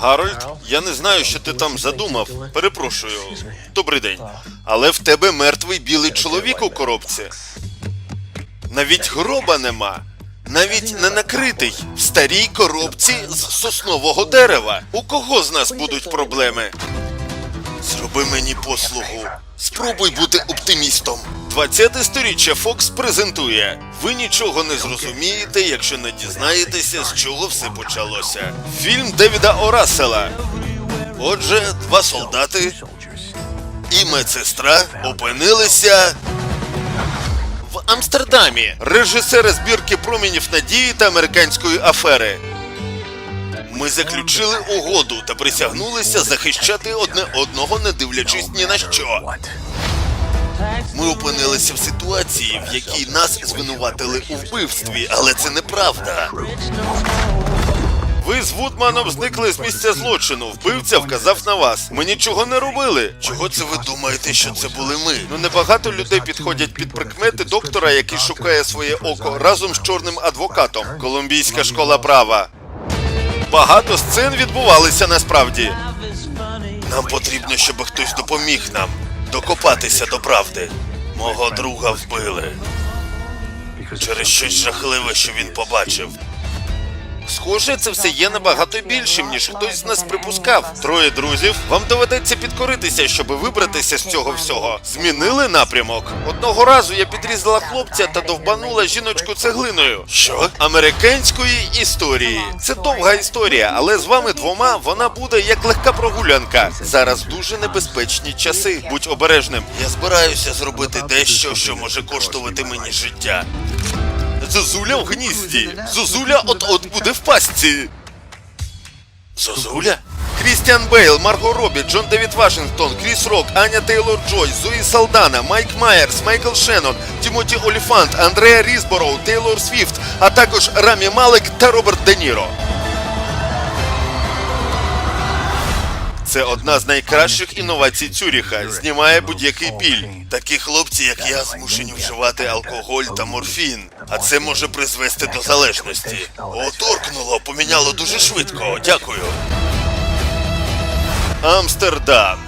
Гарольд, я не знаю, що ти там задумав. Перепрошую. Добрий день. Але в тебе мертвий білий чоловік у коробці. Навіть гроба нема. Навіть не накритий в старій коробці з соснового дерева. У кого з нас будуть проблеми? Зроби мені послугу. Спробуй бути оптимістом. 20-те сторіччя Фокс презентує. Ви нічого не зрозумієте, якщо не дізнаєтеся, з чого все почалося. Фільм Девіда Орасела. Отже, два солдати і медсестра опинилися в Амстердамі. Режисери збірки промінів надії та американської афери. Ми заключили угоду та присягнулися захищати одне одного, не дивлячись ні на що. Ми опинилися в ситуації, в якій нас звинуватили у вбивстві, але це неправда. Ви з Вудманом зникли з місця злочину. Вбивця вказав на вас. Ми нічого не робили. Чого це ви думаєте, що це були ми? Ну небагато людей підходять під прикмети доктора, який шукає своє око разом з чорним адвокатом. Колумбійська школа права. Багато сцен відбувалися насправді. Нам потрібно, щоб хтось допоміг нам докопатися до правди. Мого друга вбили через щось жахливе, що він побачив. Схоже, це все є набагато більшим, ніж хтось з нас припускав. Троє друзів. Вам доведеться підкоритися, щоб вибратися з цього всього. Змінили напрямок. Одного разу я підрізала хлопця та довбанула жіночку цеглиною. Що? Американської історії. Це довга історія, але з вами двома вона буде як легка прогулянка. Зараз дуже небезпечні часи. Будь обережним. Я збираюся зробити дещо, що може коштувати мені життя. Зозуля в гнізді. Зозуля от-от буде в пастці. Зозуля? Крістіан Бейл, Марго Робі, Джон Девід Вашингтон, Кріс Рок, Аня Тейлор Джой, Зої Салдана, Майк Майерс, Майкл Шеннон, Тімоті Оліфант, Андреа Різбороу, Тейлор Свіфт, а також Рамі Малек та Роберт Де Ніро. Це одна з найкращих інновацій Цюріха. Знімає будь-який біль. Такі хлопці, як я, змушені вживати алкоголь та морфін. А це може призвести до залежності. О, торкнуло, поміняло дуже швидко. Дякую. Амстердам.